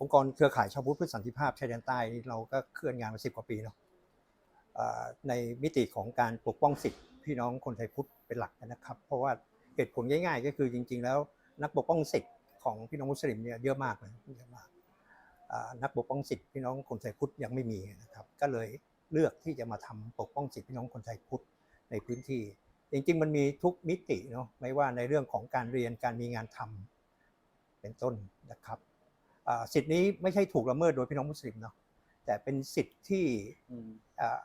องค์กรเครือข่ายชาวพุทธเพื่อสันติภาพชายแดนใต้นี่เราก็เคลื่อนงานมาสิบกว่าปีเนาะในมิติของการปกป้องสิทธิพี่น้องคนไทยพุทธเป็นหลักนะครับ เพราะว่าเหตุผลง่ายๆ ก็คือจริง ๆ แล้วนักปกป้องสิทธิของพี่น้องมุสลิมเนี่ยเยอะมากเลยเยอะมากนักปกป้องสิทธิพี่น้องคนไทยพุทธยังไม่มีนะครับ ก็เลยเลือกที่จะมาทำปกป้องสิทธิพี่น้องคนไทยพุทธในพื้นที่ จริงๆ มันมีทุกมิติเนาะไม่ว่าในเรื่องของการเรียนการมีงานทำ เป็นต้นนะครับอ่าสิทธินี้ไม่ใช่ถูกละเมิดโดยพี่น้องมุสลิมเนาะแต่เป็นสิทธิที่อ่า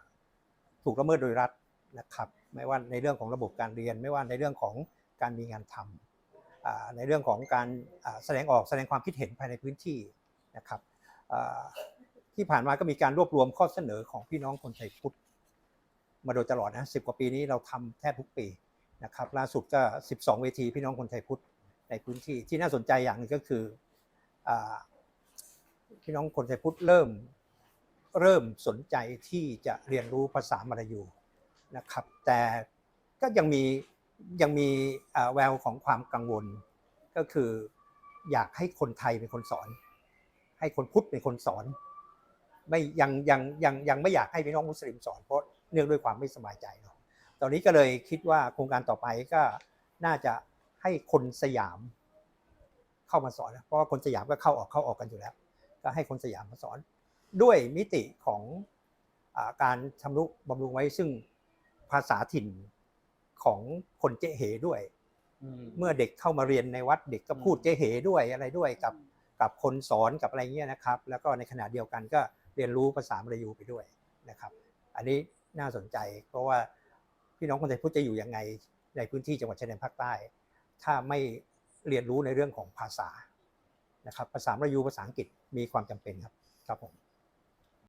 ถูกละเมิดโดยรัฐนะครับ ไม่ว่าในเรื่องของระบบการเรียน ไม่ว่าในเรื่องของการมีงานทำอ่าในเรื่องของการอ่าแสดงออกแสดงความคิดเห็นภายในพื้นที่นะครับอ่าที่ผ่านมาก็มีการรวบรวมข้อเสนอของพี่น้องคนไทยพุทธมาโดยตลอดนะสิบกว่าปีนี้เราทำแทบทุกปีนะครับล่าสุดก็ 12 เวทีพี่น้องคนไทยพุทธ ในพื้นที่ที่น่าสนใจอย่างหนึงก็คืออพี่น้องคนไทยพุทธเริ่มเริ่มสนใจที่จะเรียนรู้ภาษามลายูนะครับ แต่ก็ยังมียังมีแววของความกังวล ก็คืออยากให้คนไทยเป็นคนสอน ให้คนพุทธเป็นคนสอน ไม่ยังยังยังยังไม่อยากให้พี่น้องมุสลิมสอนเพราะเนื่องด้วยความไม่สบายใจเนาะตอนนี้ก็เลยคิดว่าโครงการต่อไปก็น่าจะ ให้คนสยามเข้ามาสอนนะเพราะว่าคนสยามก็เข้าออกเข้าออกกันอยู่แล้ว ก็ให้คนสยามมาสอน ด้วยมิติของอาการชำรุบำรุงไว้ซึ่งภาษาถิ่นของคนเจ๊เหด้วย เมื่อเด็กเข้ามาเรียนในวัดเด็กก็พูดเจ๊เหด้วยอะไรด้วยกับกับคนสอนกับอะไรเงี้ยนะครับ แล้วก็ในขณะเดียวกันก็เรียนรู้ภาษามลายูไปด้วยนะครับ อันนี้น่าสนใจเพราะว่าพี่น้องคนไทยพุทธจะอยู่ยังไงในพื้นที่จังหวัดชายแดนภาคใต้ ถ้าไม่เรียนรู้ในเรื่องของภาษานะครับภาษามลายูภาษาอังกฤษมีความจำเป็นครับครับผม